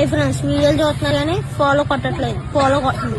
Hi friends వీడియోలు చూస్తున్నారు కానీ ఫాలో కొట్టట్లేదు. ఫాలో కొట్టండి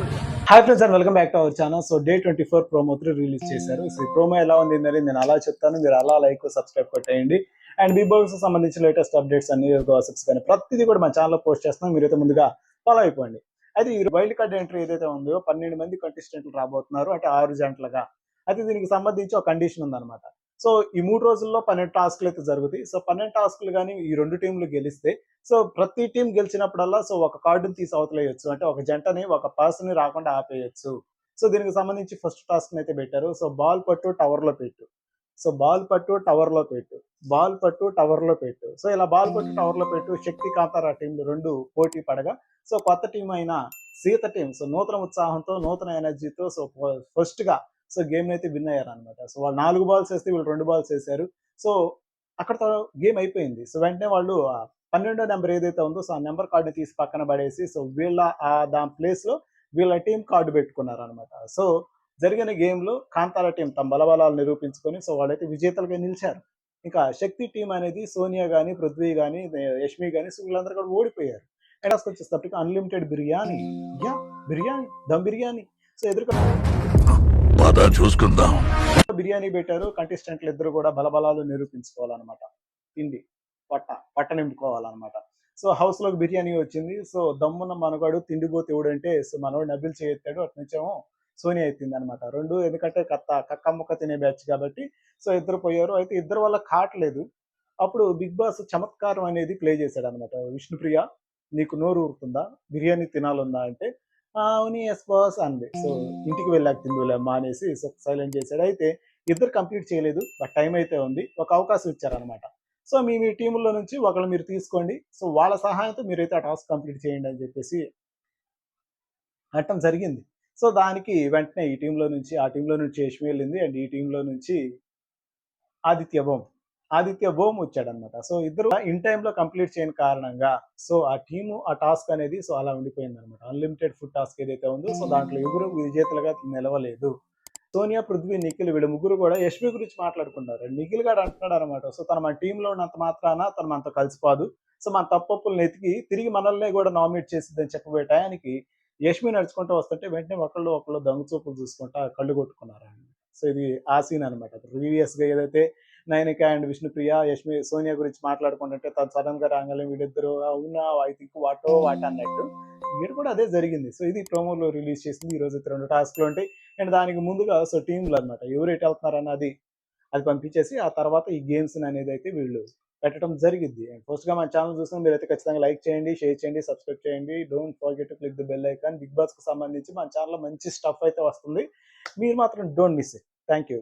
hi friends and welcome back to our channel so day twenty four promo three release చేశారు. So ఈ ప్రోమో ఎలా ఉంది మరి నేను అలా చెప్తాను. మీరు అలా లైక్ సబ్స్క్రైబ్ కొట్టేయండి. అండ్ బిగ్ బాస్ సంబంధించిన లేటెస్ట్ అప్డేట్స్ అన్ని గాసిప్స్ కానీ ప్రతిదీ కూడా మన ఛానల్లో పోస్ట్ చేస్తున్నాం. మీరైతే ముందుగా ఫాలో అయిపోండి. అయితే ఈ వైల్డ్ కార్డ్ ఎంట్రీ ఏదైతే ఉందో పన్నెండు మంది కంటెస్టెంట్లు రాబోతున్నారు. అంటే ఆరు జంటలుగా. అయితే దీనికి సంబంధించి ఒక కండిషన్ ఉందన్నమాట. సో ఈ మూడు రోజుల్లో పన్నెండు టాస్క్లు అయితే జరుగుతాయి. సో పన్నెండు టాస్క్లు కానీ ఈ రెండు టీంలు గెలిస్తే సో ప్రతి టీం గెలిచినప్పుడల్లా సో ఒక కార్డుని తీసి అవతలేయచ్చు. అంటే ఒక జంటని ఒక పర్సన్ రాకుండా ఆపేయచ్చు. సో దీనికి సంబంధించి ఫస్ట్ టాస్క్ అయితే పెట్టారు. సో బాల్ పట్టు టవర్లో పెట్టు. సో బాల్ పట్టు టవర్లో పెట్టు. బాల్ పట్టు టవర్లో పెట్టు. సో ఇలా బాల్ పట్టు టవర్లో పెట్టు శక్తి కాంతారా టీంలు రెండు పోటీ పడగా సో కొత్త టీం అయిన సీత టీం సో నూతన ఉత్సాహంతో నూతన ఎనర్జీతో సో ఫస్ట్గా సో గేమ్ అయితే విన్ అయ్యారు అనమాట సో వాళ్ళు నాలుగు బాల్స్ వేస్తే వీళ్ళు రెండు బాల్స్ వేశారు సో అక్కడతో గేమ్ అయిపోయింది. సో వెంటనే వాళ్ళు పన్నెండో నెంబర్ ఏదైతే ఉందో సో ఆ నెంబర్ కార్డుని తీసి పక్కన పడేసి సో వీళ్ళ ఆ దాని ప్లేస్లో వీళ్ళ టీం కార్డు పెట్టుకున్నారు అనమాట సో జరిగిన గేమ్లో కాంతార టీం తమ బలబలాలు నిరూపించుకొని సో వాళ్ళైతే విజేతలుగా నిలిచారు. ఇంకా శక్తి టీం అనేది సోనియా కానీ పృథ్వీ కానీ యష్మి కానీ సో వీళ్ళందరూ కూడా ఓడిపోయారు. అండ్ అసలు వచ్చేసేటప్పటికి unlimited biryani. Yeah biryani dum biryani. So ఎదుర్కొన్నారు బాధ చూసుకుందాం. బిర్యానీ పెట్టారు కంటెస్టెంట్లు ఇద్దరు కూడా బలబలాలు నిరూపించుకోవాలన్నమాట. తిండి పట్ట పట్ట నింపుకోవాలన్నమాట. సో హౌస్లోకి బిర్యానీ వచ్చింది. సో దమ్మున్న మనగాడు తిండిపోతే ఎవడంటే సో మనవాడు నబిల్ చేయెత్తాడు అటు నుంచేమో సోనియా ఎత్తింది అనమాట రెండు ఎందుకంటే కత్త కక్క ముక్క తినే బ్యాచ్ కాబట్టి సో ఇద్దరు పోయారు. అయితే ఇద్దరు వల్ల కావట్లేదు. అప్పుడు బిగ్ బాస్ చమత్కారం అనేది ప్లే చేశాడు అనమాట విష్ణుప్రియ నీకు నోరు ఊరుతుందా బిర్యానీ తినాలందా అంటే అవును ఎస్ బాస్ అంది. సో ఇంటికి వెళ్ళాక తిందులే అమ్మా అనేసి సైలెంట్ చేశాడు. అయితే ఇద్దరు కంప్లీట్ చేయలేదు బట్ టైం అయితే ఉంది ఒక అవకాశం ఇచ్చారనమాట సో మీ మీ టీముల్లో నుంచి ఒకళ్ళు మీరు తీసుకోండి సో వాళ్ళ సహాయంతో మీరైతే ఆ టాస్క్ కంప్లీట్ చేయండి అని చెప్పేసి అనటం జరిగింది. సో దానికి వెంటనే ఈ టీంలో నుంచి ఆ టీంలో నుంచి యశ్మి వెళ్ళింది అండ్ ఈ టీంలో నుంచి ఆదిత్య బోమ్ ఆదిత్య ఓం వచ్చాడనమాట సో ఇద్దరు ఇన్ టైంలో కంప్లీట్ చేయని కారణంగా సో ఆ టీము ఆ టాస్క్ అనేది సో అలా ఉండిపోయింది అనమాట అన్లిమిటెడ్ ఫుడ్ టాస్క్ ఏదైతే ఉందో సో దాంట్లో ఎవరు విజేతలుగా నిలవలేదు. సోనియా పృథ్వీ నిఖిల్ వీడు ముగ్గురు కూడా యష్మి గురించి మాట్లాడుకున్నారు నిఖిల్ గారు అంటున్నాడు అనమాట సో తన మన టీంలో ఉన్నంత మాత్రాన తను మనతో కలిసిపోదు సో మన తప్పప్పులను ఎతికి తిరిగి మనల్నే కూడా నామినేట్ చేసిద్దని చెప్పబోయే టయానికి యష్మి నడుచుకుంటూ వస్తుంటే వెంటనే ఒకళ్ళు ఒకళ్ళు దొంగ చూపులు చూసుకుంటా కళ్ళు కొట్టుకున్నారు సో ఇది ఆ సీన్ అనమాట ప్రీవియస్గా ఏదైతే నయనిక అండ్ విష్ణుప్రియ యష్మి సోనియా గురించి మాట్లాడుకుంటుంటే తను సడన్గా రాగానే వీళ్ళిద్దరు అవునా ఐ థింక్ వాటో వాట్ అన్నట్టు. ఇక్కడ కూడా అదే జరిగింది. సో ఇది ప్రోమోలో రిలీజ్ చేసింది ఈ రోజు అయితే రెండు టాస్క్లు ఉంటాయి. అండ్ దానికి ముందుగా సో టీంలు అనమాట ఎవరు ఎటు వెళ్తున్నారు అన్నది అది పంపించేసి ఆ తర్వాత ఈ గేమ్స్ అనేది అయితే వీళ్ళు పెట్టడం జరిగింది. అండ్ ఫస్ట్గా మన ఛానల్ చూసిన మీరు అయితే ఖచ్చితంగా లైక్ చేయండి షేర్ చేయండి సబ్స్క్రైబ్ చేయండి. Don't forget to click the bell icon Bigg బాస్కు సంబంధించి మన ఛానల్లో మంచి స్టఫ్ అయితే వస్తుంది. మీరు మాత్రం don't miss it thank you